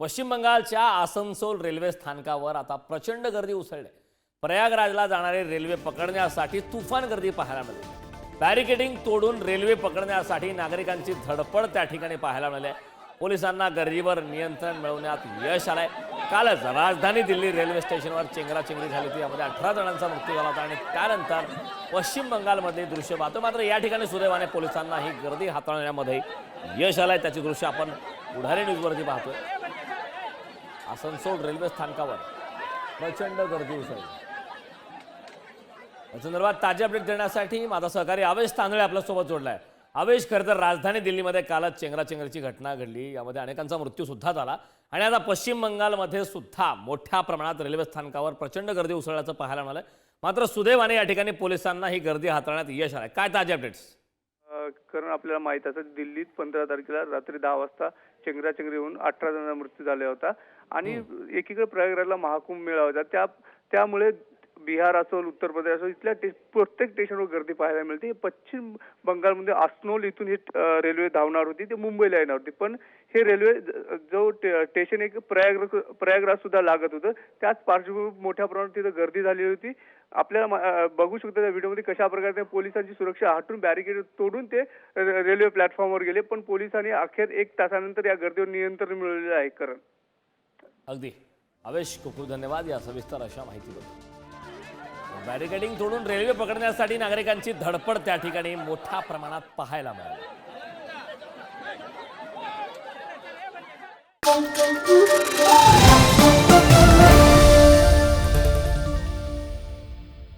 पश्चिम बंगालच्या आसनसोल रेल्वे स्थानकावर आता प्रचंड गर्दी उसळली. आहे. प्रयागराजला जाणारे रेल्वे पकडण्यासाठी तुफान गर्दी पाहायला मिळाली. बॅरिकेडिंग तोडून रेल्वे पकडण्यासाठी नागरिकांची धडपड त्या ठिकाणी पाहायला मिळाली. पोलिसांना गर्दीवर नियंत्रण मिळवण्यात यश आलंय. कालच राजधानी दिल्ली रेल्वे स्टेशनवर चेंगराचेंगरी झाली होती. यामध्ये अठरा जणांचा मृत्यू झाला होता आणि त्यानंतर पश्चिम बंगालमध्ये दृश्य पाहतो. मात्र या ठिकाणी सुदैवाने पोलिसांना ही गर्दी हाताळण्यामध्ये यश आलंय. त्याची दृश्य आपण पुढारी न्यूजवरती पाहतोय. आसनसोल रेल्वे स्थानकावर. प्रचंड गर्दी उसळली. संदर्भात ताजी अपडेट देण्यासाठी माझा सहकारी आवेश तांदळे आपल्यासोबत जोडलाय. आवेश खरं तर राजधानी दिल्लीमध्ये कालच चेंगराचेंगरीची घटना घडली. यामध्ये अनेकांचा मृत्यू सुद्धा झाला. आणि आता पश्चिम बंगालमध्ये सुद्धा मोठ्या प्रमाणात रेल्वे स्थानकावर प्रचंड गर्दी उसळल्याचं पाहायला मिळालं मात्र सुदैवाने या ठिकाणी पोलिसांना ही गर्दी हाताळण्यात यश आलं काय ताजे अपडेट्स कारण आपल्याला माहीत असं दिल्लीत पंधरा तारखेला रात्री दहा वाजता चेंगराचेंगरी होऊन अठरा जणांचा मृत्यू झाला होता. आणि एकीकडे प्रयागराजला महाकुंभ मेळा होता. त्या त्यामुळे बिहार असो उत्तर प्रदेश असो इथल्या प्रत्येक स्टेशनवर गर्दी पाहायला मिळते. पश्चिम बंगालमध्ये आसनोल इथून ही रेल्वे धावणार होती ते मुंबईला येणार होती. पण हे रेल्वे जो स्टेशन एक प्रयाग प्रयागराज सुद्धा लागत होतं त्याच पार्श्वभूमी मोठ्या प्रमाणात तिथं गर्दी झाली होती. आपल्याला बघू शकतो त्या व्हिडिओमध्ये कशा प्रकारे पोलिसांची सुरक्षा हटून बॅरिकेड तोडून ते रेल्वे प्लॅटफॉर्मवर गेले. पण पोलिसांनी अखेर एक तासानंतर या गर्दीवर नियंत्रण मिळवलेलं आहे करण. अगदी. अवेश खूप खूप धन्यवाद. या सविस्तर अशा माहितीबद्दल. बॅरिकेडिंग तोडून रेल्वे पकडण्यासाठी नागरिकांची धडपड त्या ठिकाणी मोठ्या प्रमाणात पाहायला मिळाली.